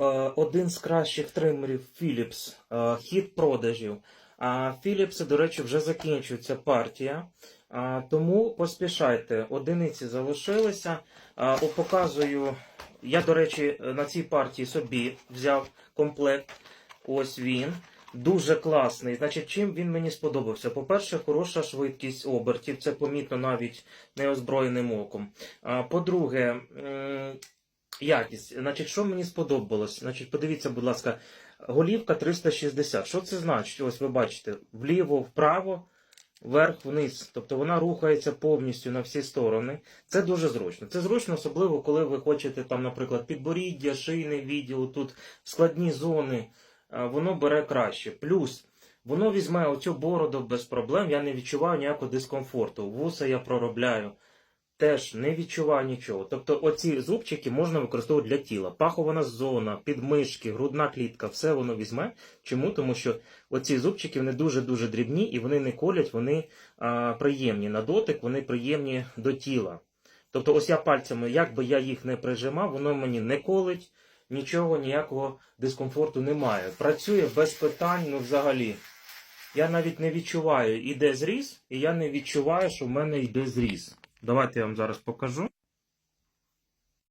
е, один з кращих тримерів Philips, е, хід продажів. А Philips, до речі, вже закінчується партія. Тому поспішайте. Одиниці залишилися. Показую. Я, до речі, на цій партії собі взяв комплект. Ось він. Дуже класний. Значить, чим він мені сподобався? По-перше, хороша швидкість обертів, це помітно навіть неозброєним оком. По-друге, якість. Значить, що мені сподобалось? Значить, подивіться, будь ласка, голівка 360. Що це значить? Ось ви бачите, вліво, вправо, вверх, вниз. Тобто вона рухається повністю на всі сторони. Це дуже зручно. Це зручно, особливо, коли ви хочете там, наприклад, підборіддя, шийний відділ, тут складні зони. Воно бере краще. Плюс воно візьме оцю бороду без проблем. Я не відчуваю ніякого дискомфорту. Вуса я проробляю. Теж не відчуваю нічого. Тобто оці зубчики можна використовувати для тіла. Пахована зона, підмишки, грудна клітка, все воно візьме. Чому? Тому що оці зубчики вони дуже-дуже дрібні і вони не колять, вони а, приємні на дотик, вони приємні до тіла. Тобто, ось я пальцями, як би я їх не прижимав, воно мені не колить, нічого, ніякого дискомфорту немає. Працює без питань, ну взагалі. Я навіть не відчуваю, іде зріз, і я не відчуваю, що в мене йде зріз. Давайте я вам зараз покажу.